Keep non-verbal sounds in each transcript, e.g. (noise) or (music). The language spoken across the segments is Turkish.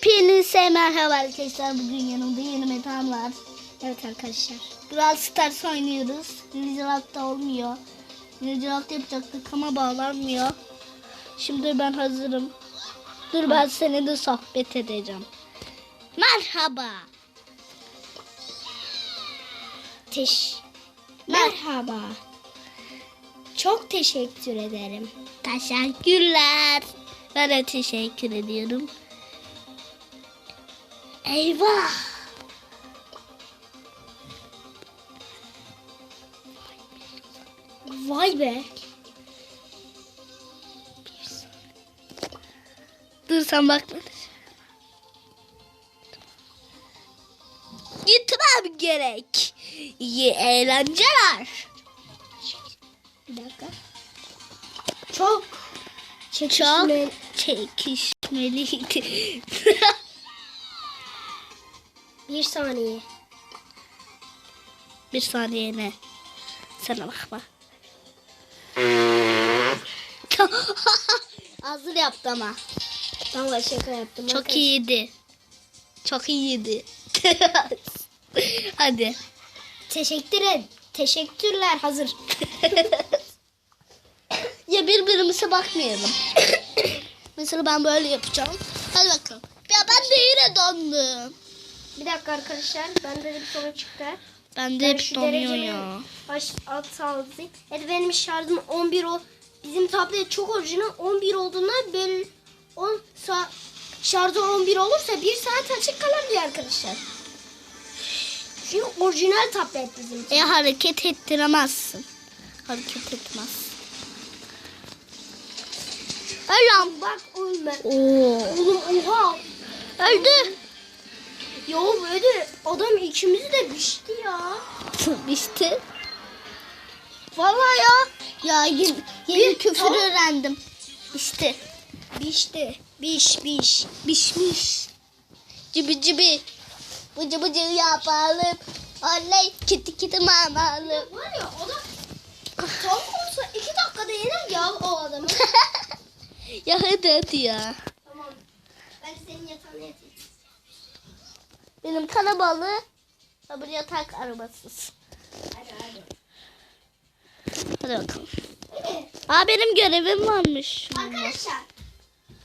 Hepinize merhaba arkadaşlar. Bugün yanımda yeni metan var. Evet arkadaşlar. Brawl Stars oynuyoruz. Minecraft'ta olmuyor. Minecraft yapacaktık ama bağlanmıyor. Şimdi ben hazırım. Dur ben seninle sohbet edeceğim. Merhaba. Teş Merhaba. Çok teşekkür ederim. Teşekkürler. Ben de teşekkür ediyorum. Eyvah. Vay be. Dur sen bakma. Gitmem gerek. İyi eğlenceler. Bir dakika. Çok Çok çekişmeli. çekişmeliydi. (laughs) Bir saniye. Bir saniye ne? Sana bakma. (laughs) Hazır yaptı ama. Tamam şaka yaptım. Çok Arkadaş- iyiydi. Çok iyiydi. (laughs) Hadi. Teşekkür ederim. Teşekkürler hazır. (laughs) ya birbirimize bakmayalım. (coughs) Mesela ben böyle yapacağım. Hadi bakalım. Ya ben de yine dondum. Bir dakika arkadaşlar. Bende de bir sorun çıktı. Ben de Ben hep donuyor ya. Baş alt sağlayayım. Evet benim şarjım 11 o. Bizim tablet çok orijinal 11 olduğundan ben 10 saat şarjı 11 olursa 1 saat açık kalır diyor arkadaşlar. Çünkü orijinal tablet bizim. E hareket ettiremezsin. Hareket etmez. Öyle Bak ben. Oo. Oğlum oha. Öldü. Ya böyle adam ikimizi de biçti ya. (laughs) işte. Vallahi ya. Ya yeni, yeni Bir- küfür Tamam. öğrendim. İşte. Biçti. Biş biş. Bişmiş. Cibi cibi. Bıcı bıcı yapalım. Oley kiti kiti mamalı. Var ya adam tam olsa 2 dakikada yener ya o adamı. (laughs) ya hadi hadi ya. tamam. Ben senin yatağına yatayım. Benim kalabalığı sabır yatak arabasız. Hadi hadi. Hadi bakalım. Aa benim görevim varmış. Arkadaşlar.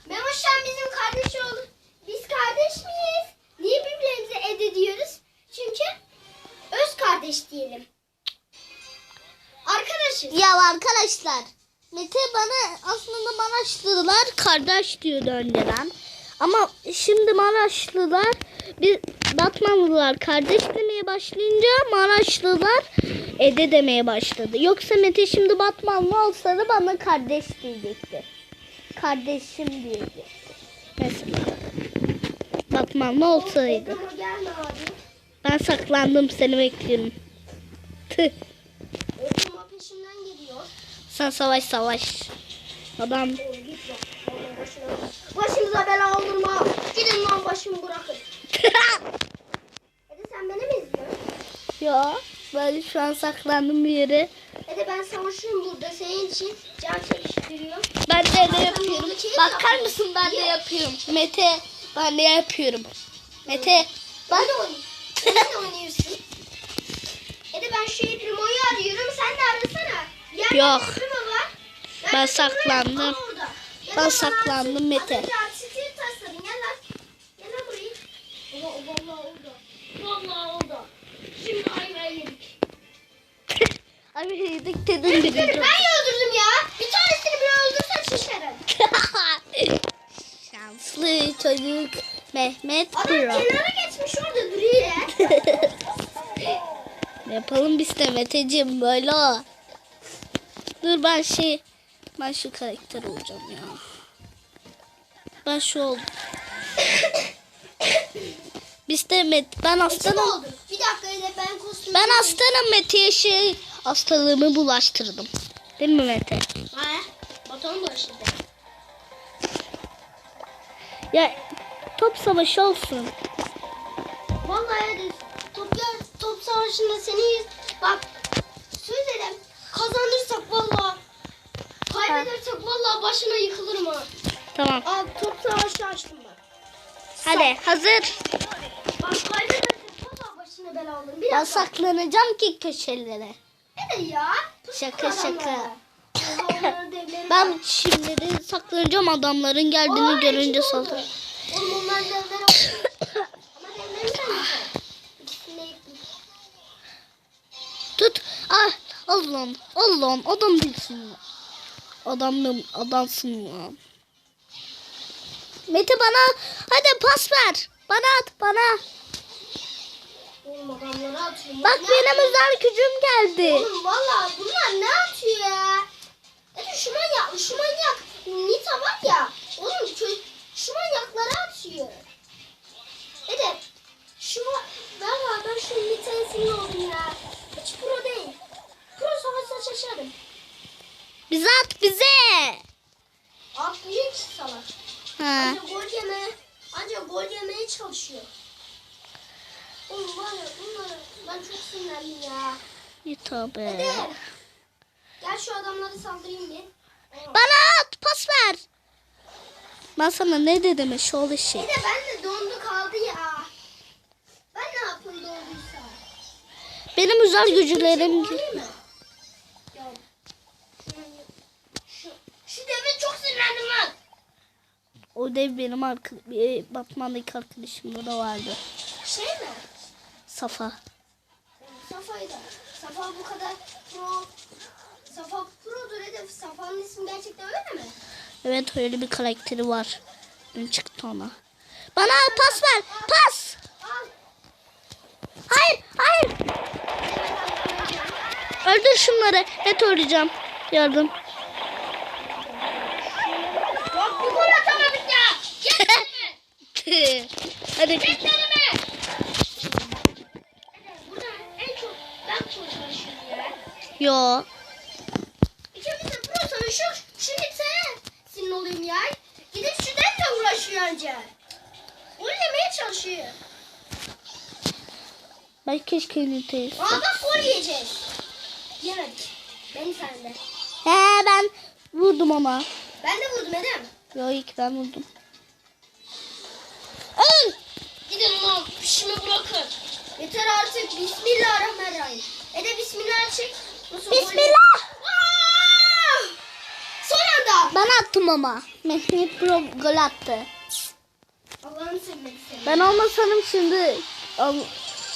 Memoşan bizim kardeş oldu. Biz kardeş miyiz? Niye birbirimize ed ediyoruz? Çünkü öz kardeş diyelim. Arkadaşız. Ya arkadaşlar Mete bana aslında Maraşlılar kardeş diyordu önceden. Ama şimdi Maraşlılar bir Batmanlılar kardeş demeye başlayınca Maraşlılar Ede demeye başladı. Yoksa Mete şimdi Batmanlı olsaydı bana kardeş diyecekti. Kardeşim diyecekti. Mesela. Batmanlı olsaydı. Ben saklandım seni bekliyorum. Tüh. Sen savaş savaş. Adam Başımıza bela olurma. Gidin lan başımı bırakın. (laughs) Hadi sen beni mi izliyorsun? ya ben şu an saklandım bir yere. Hadi ben savaşıyorum burada senin için. Can çekiştiriyorum. Ben de ne yapıyorum? Bakar mısın ben de yapıyorum. Mete ben ne yapıyorum? Mete Ben de de oynuyorsun. Hadi (laughs) ben şu Primo'yu arıyorum. Sen de arasana. Yerde Yok. Ben saklandım. Ben lan saklandım. Mete. Dedim Seni birinci. ben öldürdüm ya. Bir tanesini bile öldürsem şişerim. (laughs) Şanslı çocuk Mehmet Adam Pro. kenara geçmiş orada duruyor ya. (laughs) Yapalım biz de Meteciğim böyle. Dur ben şey ben şu karakter olacağım ya. Ben şu oldum. biz de Met ben aslanım. Bir dakika öyle ben kostüm. Ben aslanım Mete'ye şey hastalığımı bulaştırdım. Değil mi Mete? Ha? Baton bulaştı. Ya top savaşı olsun. Vallahi toplar top savaşında seni bak söz ederim kazanırsak vallahi kaybedersek vallahi başına yıkılırım ha. Tamam. Abi top savaşı açtım bak. Hadi hazır. Bak kaybedersin. Valla başına bela olur. Bir Ben dakika. saklanacağım ki köşelere. Ya. Şaka şaka. Ben şimdi de saklanacağım adamların geldiğini Ay, görünce saldır. Tut. Ah. Al lan. Al lan. Adam değilsin lan. Adamım. Adamsın lan. Mete bana. Hadi pas ver. Bana at. Bana. Oğlum adamlara atıyorum. Bak Ne benim özel gücüm geldi. Oğlum valla bunlar ne atıyor ya? Hadi şu manyak, şu manyak Nita var ya. Oğlum şu, manyaklara atıyor. Hadi şu ver ben şu Nita'ya sinir oldum ya. Hiç pro değil. Pro savaşta şaşarım. Bize at bize. Atlıyor ki salak. Ha. Anca gol yeme, anca gol yemeye çalışıyor. Oğlum var ya bunları ben çok sinirlendim ya. Tabi. Gel şu adamları saldırayım bir. Bana at. Pas ver. Ben sana ne dedim eşoğlu Bir şey. de ben de dondu kaldı ya. Ben ne yapayım donduysa? Benim özel mı? Ya, Şu, deve çok sinirlendim lan. O dev benim arka, e, Batman'daki arkadaşımda da vardı. Şey mi? Safa. Safa'yı da. Safa bu kadar pro. Safa produr Edef. Safa'nın ismi gerçekten öyle mi? Evet öyle bir karakteri var. Dün çıktı ona. Bana pas ver. Pas. Al. Hayır. Hayır. Öldür şunları. Et öldüreceğim. Yardım. Yok bir gol atamadık ya. (laughs) Hadi. Yeter Yo. İkimiz de pro savaşıyor. Şimdi sen sinir oluyorum ya. Gidip şu devle uğraşıyor önce. Gol yemeye çalışıyor. Ben keşke üniteyi. Aa bak gol yiyeceğiz. Yemedik. Beni sende. He ben vurdum ona. Ben de vurdum Edem. Yo ilk ben vurdum. Öl. Gidin ulan işimi bırakın. Yeter artık. Bismillahirrahmanirrahim. Ede bismillah çek. Bismillah. Aa! Son anda. Ben attım ama. Mehmet Pro gol attı. Allah'ını. Ben olmasam şimdi al,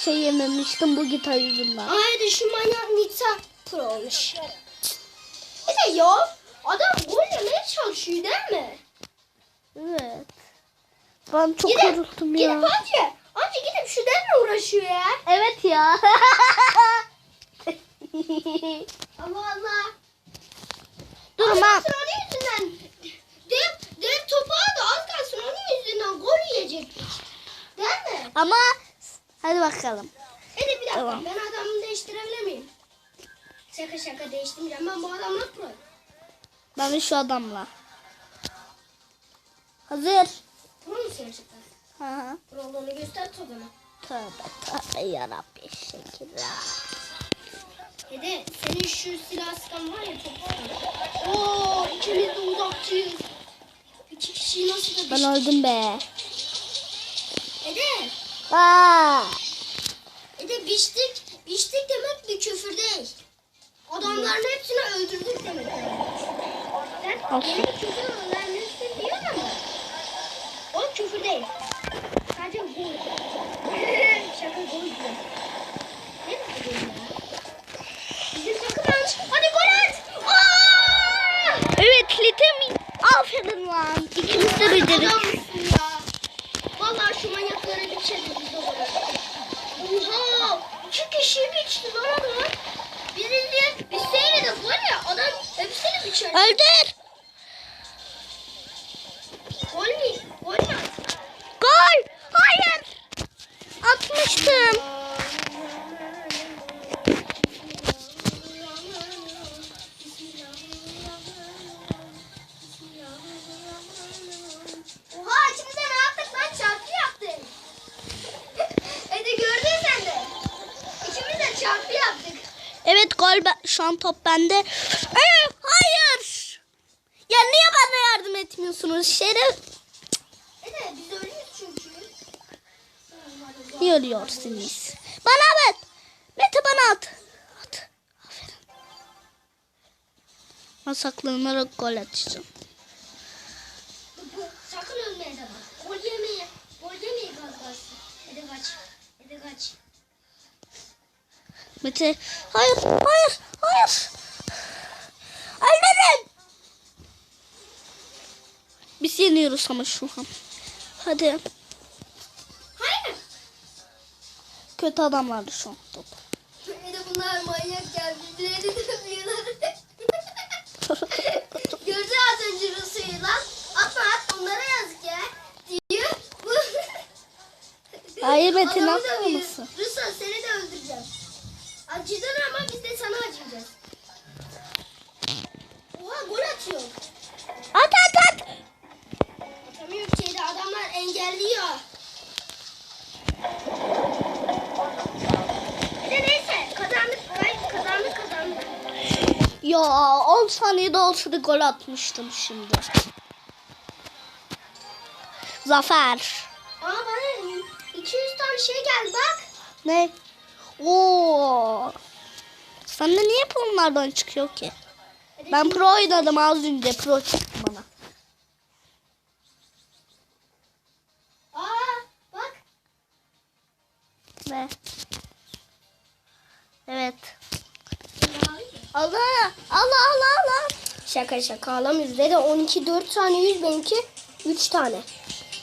şey yememiştim bu gitar yüzünden. Haydi şu manyak Nita pro olmuş. Bir de ya adam gol yemeye çalışıyor değil mi? Evet. Ben çok Gidip, yoruldum ya. gidip anca, anca gidip şu devle uğraşıyor ya. Evet ya. (laughs) (laughs) Allah Allah. Durun Az ben. onun yüzünden. Dev, dev topağı da az kalsın onun yüzünden gol yiyecektik. Değil mi? Ama hadi bakalım. Hadi bir dakika Tamam. ben adamı değiştirebilir miyim? Şaka şaka değiştirmeyeceğim. Ben bu adamla pro. Ben şu adamla. Hazır. Pro musun gerçekten? Hı hı. Pro olduğunu göster tadını. Tövbe tövbe yarabbi şekilde. Dede senin şu silah sıkan var ya topu. Oo ikimiz de uzakçıyız. İki kişiyi nasıl da Ben öldüm be. Dede, Aa. Dede biçtik. Biçtik demek bir küfür değil. Adamların hepsini öldürdük demek. Sen benim küfür öğrenmişsin diyorsun ama. O küfür değil. Sadece gol. (laughs) Şaka gol diyor. Ne mi gol ya? Almış. Hadi gol at. Aa! Evet Litem. Aferin lan. İkimiz de becerdik. Vallahi şu manyaklara şey biz de. Oha! İki kişiyi biçti lan adam. Birini biz seyredik var ya adam hepsini biçer. Öldür. Şu an top bende. Ee, hayır. Ya niye bana yardım etmiyorsunuz şerif? Ede biz ölüyüz çünkü. yürüyorsunuz. Bana at. Mete bana at. At. Aferin. Ben saklanarak gol atacağım. Sakın ölmeye bak. Gol yemeye. Gol yemeye kalkarsın. Hadi kaç. Hadi kaç. Mete. Hayır. Hayır. Hayır. Öldürün. Biz yeniyoruz ama şu an. Hadi. Hayır. Kötü adamlar şu an. Top. Bir de bunlar manyak ya. Birbirlerini dövüyorlar. (laughs) Gördü az önce Rusya'yı lan. Atma at onlara yazık ya. Diyor. Hayır Metin Adamı Ya 10 saniyede olsa da gol atmıştım şimdi. Zafer. Aa bana 200 tane şey geldi bak. Ne? Oo. Sende niye bunlardan çıkıyor ki? Ben pro oynadım az önce pro çıktı bana. Aa bak. Ne? Evet. Allah Allah Allah Allah. Şaka şaka alamıyoruz. Dede 12 4 tane 100 benimki 3 tane.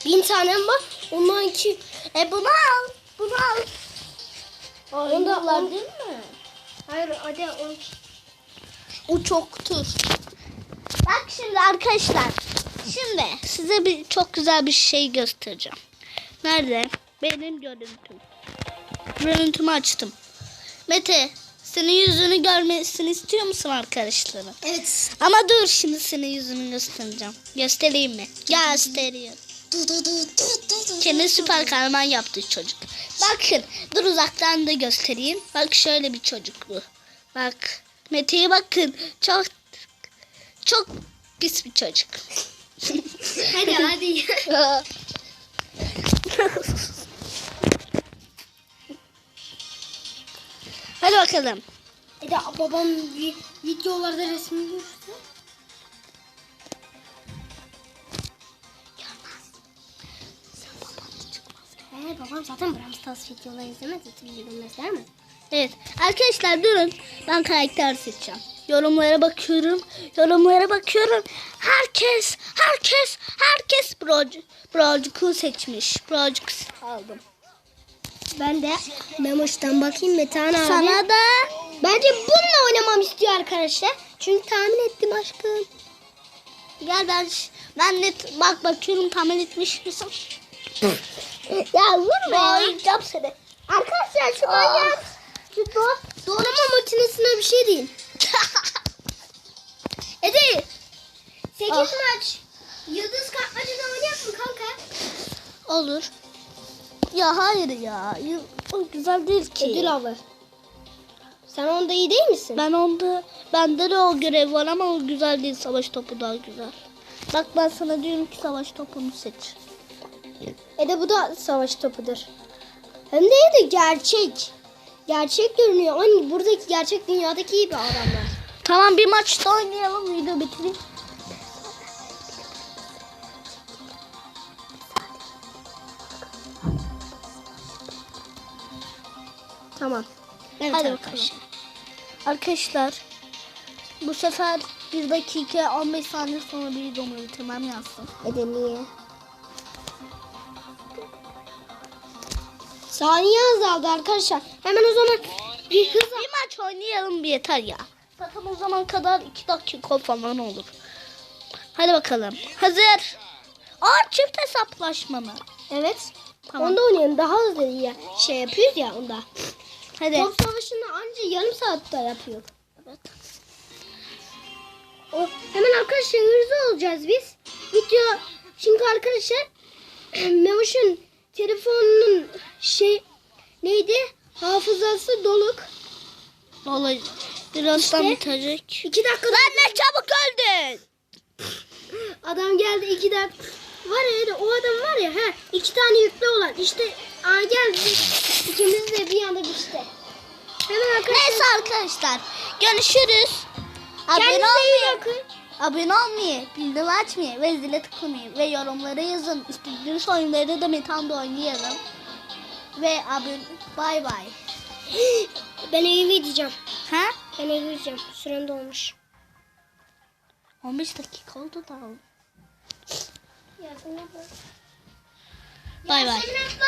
1000 tanem var. Onlarınki E bunu al. Bunu al. Onda on- değil mi? Hayır hadi 12. O çoktur. Bak şimdi arkadaşlar. Şimdi size bir çok güzel bir şey göstereceğim. Nerede? Benim görüntüm. Görüntümü açtım. Mete, senin yüzünü görmesini istiyor musun arkadaşların? Evet. Ama dur şimdi senin yüzünü göstereceğim. Göstereyim mi? Göstereyim. Kendini süper kahraman yaptı çocuk. Bakın dur uzaktan da göstereyim. Bak şöyle bir çocuk bu. Bak Mete'ye bakın. Çok çok pis bir çocuk. Hadi hadi. (laughs) Hadi bakalım. Bir de babam vi- videolarda resmini görürse. He babam zaten Bram Stars videoları izlemez. Hiç değil mi? Evet arkadaşlar durun. Ben karakter seçeceğim. Yorumlara bakıyorum. Yorumlara bakıyorum. Herkes, herkes, herkes Broc Brocuk'u seçmiş. Brocuk aldım. Ben de Memoş'tan bakayım Metehan abi. Sana da Bence bununla oynamam istiyor arkadaşlar. Çünkü tahmin ettim aşkım. Gel ben ben net bak bakıyorum tahmin etmiş misin? ya vurma ya. Yiyeceğim seni. Arkadaşlar şu manyak. Şu do doğrama makinesine bir şey değil. (laughs) Ede. 8 Ah. maç. Yıldız kapmacada oynayalım mı kanka? Olur. Ya hayır ya. O güzel değil ki. Ödül avı. Sen onda iyi değil misin? Ben onda bende de o görev var ama o güzel değil. Savaş topu daha güzel. Bak ben sana diyorum ki savaş topunu seç. Ede bu da savaş topudur. Hem de de gerçek. Gerçek görünüyor. Hani buradaki gerçek dünyadaki gibi adamlar. Tamam bir maçta oynayalım video bitireyim. Tamam. Evet Hadi arkadaşlar. bakalım. Arkadaşlar bu sefer 1 dakika 15 saniye sonra bir videomu bitirmem yazsın. Ede niye? Saniye azaldı arkadaşlar. Hemen o zaman bir hız Bir maç oynayalım bir yeter ya. Zaten o zaman kadar 2 dakika falan olur. Hadi bakalım. Hazır. Aa çift hesaplaşma mı? Evet. Tamam. Onda oynayalım. Daha hızlı ya. Şey yapıyoruz ya onda. Hadi. Top savaşını anca yarım saatte yapıyor. Evet. O, hemen arkadaşlar hızlı olacağız biz. Video çünkü arkadaşlar (clears throat) Memoş'un telefonunun şey neydi? Hafızası doluk. Vallahi birazdan İşte. bitecek. İki dakika Lan ne çabuk öldün. adam geldi iki dakika. var ya o adam var ya he iki tane yüklü olan işte aa geldi ikimiz de bir anda işte. Hemen arkadaşlar. Neyse arkadaşlar. Görüşürüz. Abone olmayı, abone olmayı, bildirim açmayı ve zile tıklamayı ve yorumlara yazın. İstediğiniz oyunları da Metan'da oynayalım. Ve abone bay bay. (gasps) Ben eve gideceğim. Ha? Ben eve gideceğim. Süren dolmuş. 15 dakika oldu da. Ya, Bay bay.